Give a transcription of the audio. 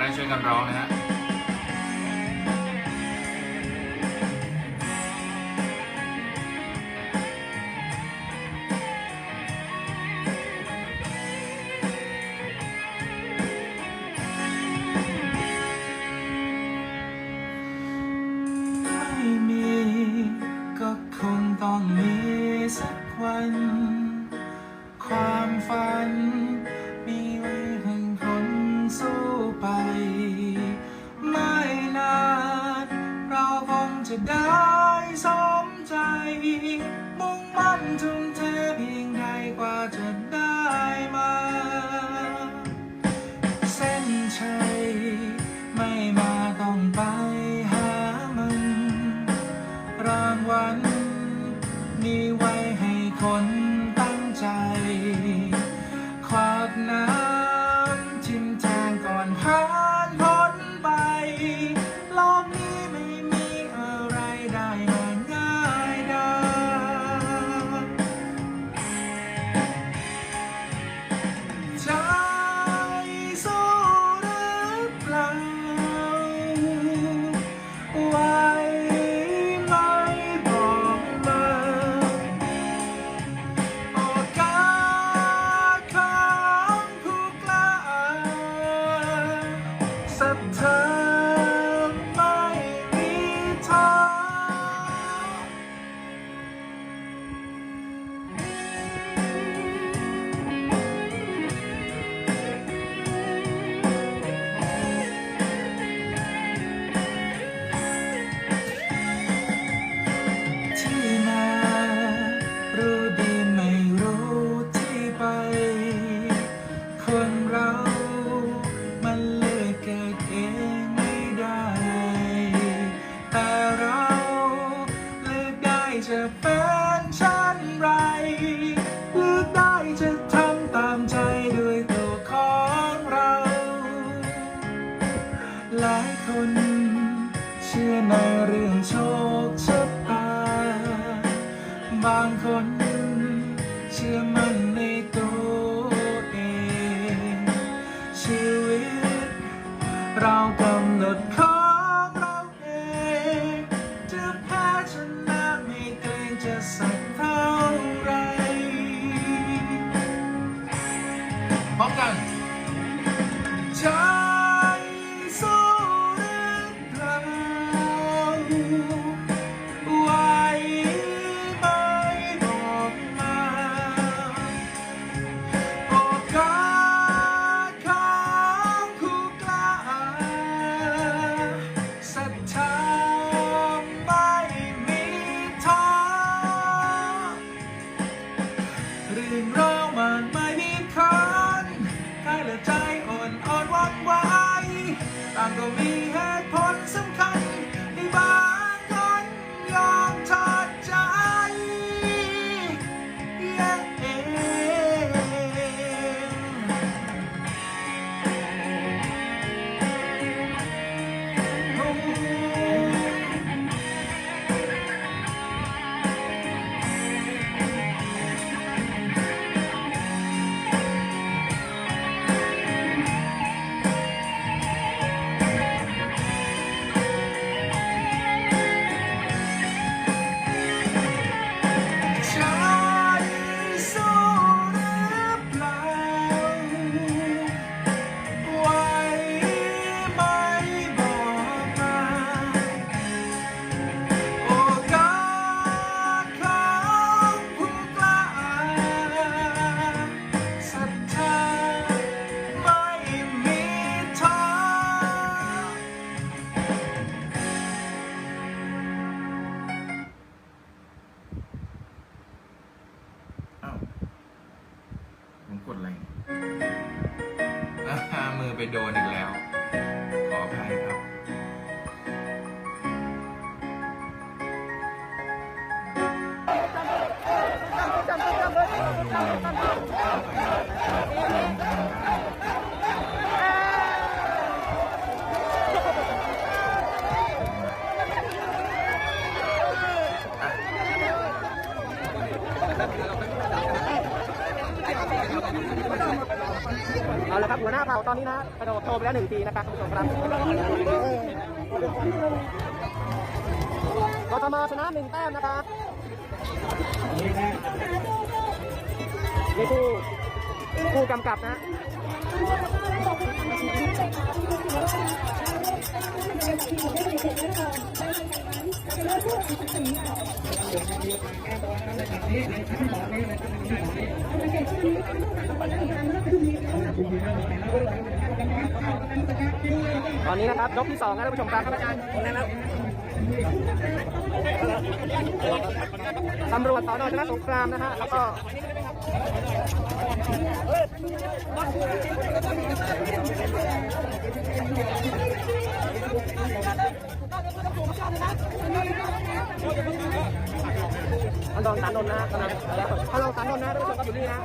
ได้ช่วยกันร้องนะฮะ to die. ในเรื่องโชคชะตา บางคนเชื่อมั่นในตัวเอง ชีวิต เรากำหนดของเราเอง จะแพ้ชนะไม่เกรงจะสักเท่าไรพร้อมกันจ้า เรื่องราวมันไม่มีคันกายและใจอ่อนอ่อนวันไหวต่างก็มีเหตุผลสำคัญในบ้าน อไปโดนอีกแล้ว ขออภัยครับ Thank you. เอาละครับหัวหน้าเผ่าตอนนี้นะกระโดดโชว์ไปแล้วหนึ่งทีนะครับคุณผู้ชมครับกทมชนะหนึ่งแต้มนะครับนี่ผู้ผู้กำกับนะ ตอนนี้นะครับยกที่สองนะท่านผู้ชมครับตำรวจสอนอชนะสงครามนะฮะแล้วก็ องสารนนท์นะฮะกำลังท่านรองสารนนท์นะท่านผู้ชมครับอยู่นี่นะ